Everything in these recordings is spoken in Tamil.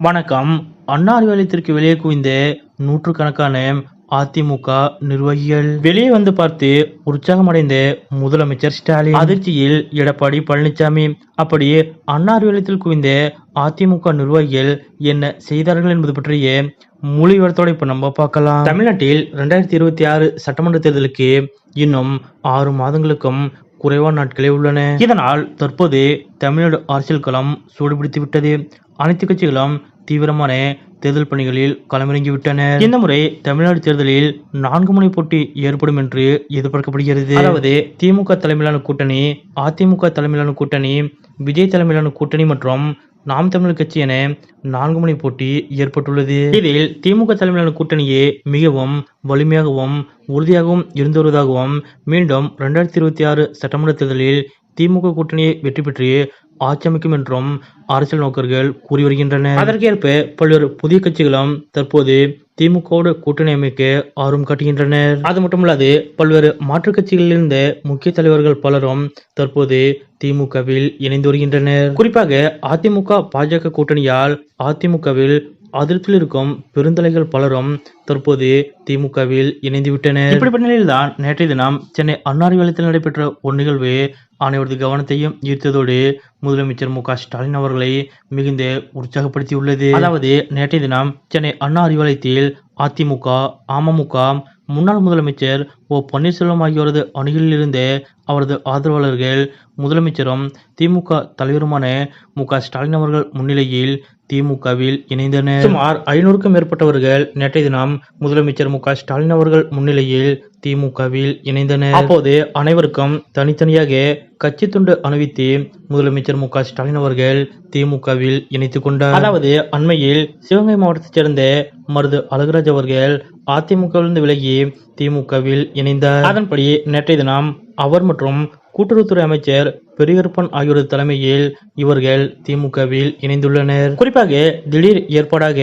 வணக்கம். அண்ணா அறிவாலயத்திற்கு வெளியே குவிந்த நூற்றுக்கணக்கான அதிமுக நிர்வாகிகள் வெளியே வந்து பார்த்து உற்சாகமடைந்த முதலமைச்சர் ஸ்டாலின். அதிர்ச்சியில் எடப்பாடி பழனிசாமி அப்படி அண்ணா அறிவாலயத்தில் குவிந்த அதிமுக நிர்வாகிகள் என்ன செய்தார்கள் என்பது பற்றிய முழு விவரத்தோட இப்ப நம்ம பார்க்கலாம். தமிழ்நாட்டில் ரெண்டாயிரத்தி இருபத்தி ஆறு சட்டமன்ற தேர்தலுக்கு இன்னும் ஆறு மாதங்களுக்கும் குறைவான நாட்களே உள்ளன. இதனால் தற்போது தமிழ்நாடு அரசியல் களம் சூடுபிடித்து விட்டது. அனைத்து கட்சிகளும் தீவிரமான தேர்தல் பணிகளில் களமிறங்கிவிட்டனர் இந்த முறை தமிழ்நாடு தேர்தலில் நான்கு முனை போட்டி ஏற்படும் என்று எதிர்பார்க்கப்படுகிறது. அதாவது திமுக தலைமையிலான கூட்டணி அதிமுக தலைமையிலான கூட்டணி விஜய் தலைமையிலான கூட்டணி மற்றும் நாம் தமிழர் கட்சி என நான்கு முனை போட்டி ஏற்பட்டுள்ளது. இதில் திமுக தலைமையிலான கூட்டணியே மிகவும் வலிமையாகவும் உறுதியாகவும் இருந்து வருவதாகவும் மீண்டும் இரண்டாயிரத்தி இருபத்தி ஆறு சட்டமன்ற தேர்தலில் திமுக கூட்டணியை வெற்றி பெற்று ஆட்சி அமைக்கும் என்றும் அரசியல் நோக்கர்கள் கூறி வருகின்றனர் அதற்கேற்ப பல்வேறு புதிய கட்சிகளும் தற்போது திமுகவோடு கூட்டணி அமைக்க ஆர்வம் காட்டுகின்றனர். அது மட்டுமல்லாது பல்வேறு மாற்றுக் கட்சிகளில் இருந்த முக்கிய தலைவர்கள் பலரும் தற்போது திமுகவில் இணைந்து வருகின்றனர். குறிப்பாக அதிமுக பாஜக கூட்டணியால் அதிமுகவில் அதிருப்தியில் இருக்கும் பெருந்தலைகள் பலரும் தற்போது திமுகவில் இணைந்துவிட்டனர். இப்படிப்பட்ட நிலையில்தான் நேற்றைய தினம் சென்னை அண்ணா அறிவாலயத்தில் நடைபெற்ற ஒரு நிகழ்வு அனைவரது கவனத்தையும் ஈர்த்ததோடு முதலமைச்சர் மு க ஸ்டாலின் அவர்களை மிகுந்த உற்சாகப்படுத்தியுள்ளது. அதாவது நேற்றைய தினம் சென்னை அண்ணா அறிவாலயத்தில் அதிமுக அமமுக முன்னாள் முதலமைச்சர் ஓ பன்னீர்செல்வம் ஆகியோரது அணிகளில் இருந்தே அவரது ஆதரவாளர்கள் முதலமைச்சரும் திமுக தலைவருமான மு க ஸ்டாலின் அவர்கள் முன்னிலையில் திமுகவில் இணைந்தனர். சுமார் ஐநூறுக்கும் மேற்பட்டவர்கள் நேற்றைய தினம் முதலமைச்சர் மு க ஸ்டாலின் அவர்கள் முன்னிலையில் திமுகவில் இணைந்தனர். அப்போது அனைவருக்கும் தனித்தனியாக கட்சி துண்டு அணிவித்து முதலமைச்சர் மு க ஸ்டாலின் அவர்கள் திமுகவில் இணைத்துக் கொண்டார். அதாவது அண்மையில் சிவகங்கை மாவட்டத்தைச் சேர்ந்த மருது அழகுராஜ் அவர்கள் அதிமுகவிலிருந்து விலகி திமுகவில் இணைந்தார். அதன்படி நேற்றைய தினம் அவர் மற்றும் கூட்டுறவுத்துறை அமைச்சர் பெரியகருப்பன் ஆகியோரது தலைமையில் இவர்கள் திமுகவில் இணைந்துள்ளனர். குறிப்பாக திடீர் ஏற்பாடாக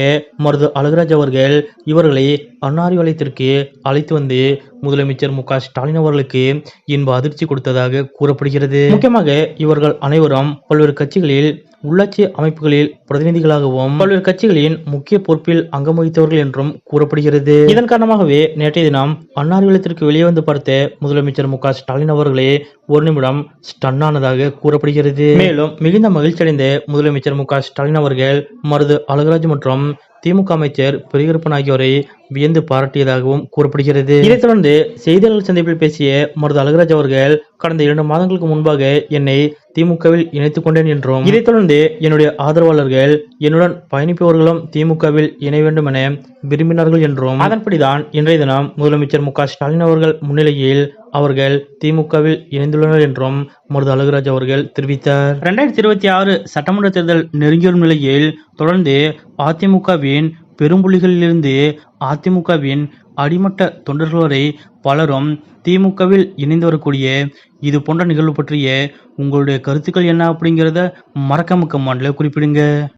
மருது அழகுராஜ் அவர்கள் இவர்களை அன்னாரிவலயத்திற்கு அழைத்து வந்து முதலமைச்சர் மு ஸ்டாலின் அவர்களுக்கு இன்ப அதிர்ச்சி கொடுத்ததாக கூறப்படுகிறது. முக்கியமாக இவர்கள் அனைவரும் பல்வேறு கட்சிகளில் உள்ளாட்சி அமைப்புகளில் பிரதிநிதிகளாகவும் பல்வேறு கட்சிகளின் முக்கிய பொறுப்பில் அங்கம் வகித்தவர்கள் என்றும் கூறப்படுகிறது. இதன் காரணமாகவே நேற்றைய தினம் அன்னாரிகளத்திற்கு வெளியே வந்து பார்த்த முதலமைச்சர் மு ஸ்டாலின் அவர்களே ஒரு நிமிடம் ஸ்டன் ஆனதாக கூறப்படுகிறது. மேலும் மிகுந்த மகிழ்ச்சி அடைந்த முதலமைச்சர் மு ஸ்டாலின் அவர்கள் மருது அழகராஜ் மற்றும் திமுக அமைச்சர் பெரியகருப்பன் ஆகியோரை வியந்து பாராட்டியதாகவும் கூறப்படுகிறது. இதைத் தொடர்ந்து செய்தியாளர் சந்திப்பில் பேசிய மருது அழகராஜ் அவர்கள் கடந்த இரண்டு மாதங்களுக்கு முன்பாக என்னை திமுகவில் இணைத்துக் கொண்டேன் என்றும் இதைத் தொடர்ந்து என்னுடைய ஆதரவாளர்கள் என்னுடன் பயணிப்பவர்களும் திமுகவில் இணைய வேண்டும் என விரும்பினார்கள் என்றும் அதன்படிதான் இன்றைய தினம் முதலமைச்சர் மு க ஸ்டாலின் அவர்கள் முன்னிலையில் அவர்கள் திமுகவில் இணைந்துள்ளனர் என்றும் மருது அழகுராஜ் அவர்கள் தெரிவித்தார். இரண்டாயிரத்தி இருபத்தி ஆறு சட்டமன்ற தேர்தல் நெருங்கி வரும் நிலையில் தொடர்ந்து அதிமுகவின் பெரும்புலிகளிலிருந்து அதிமுகவின் அடிமட்ட தொண்டர்கள் வரை பலரும் திமுகவில் இணைந்து வரக்கூடிய இது போன்ற நிகழ்வு பற்றிய உங்களுடைய கருத்துக்கள் என்ன அப்படிங்கிறத மறக்காம கமெண்ட்ல குறிப்பிடுங்க.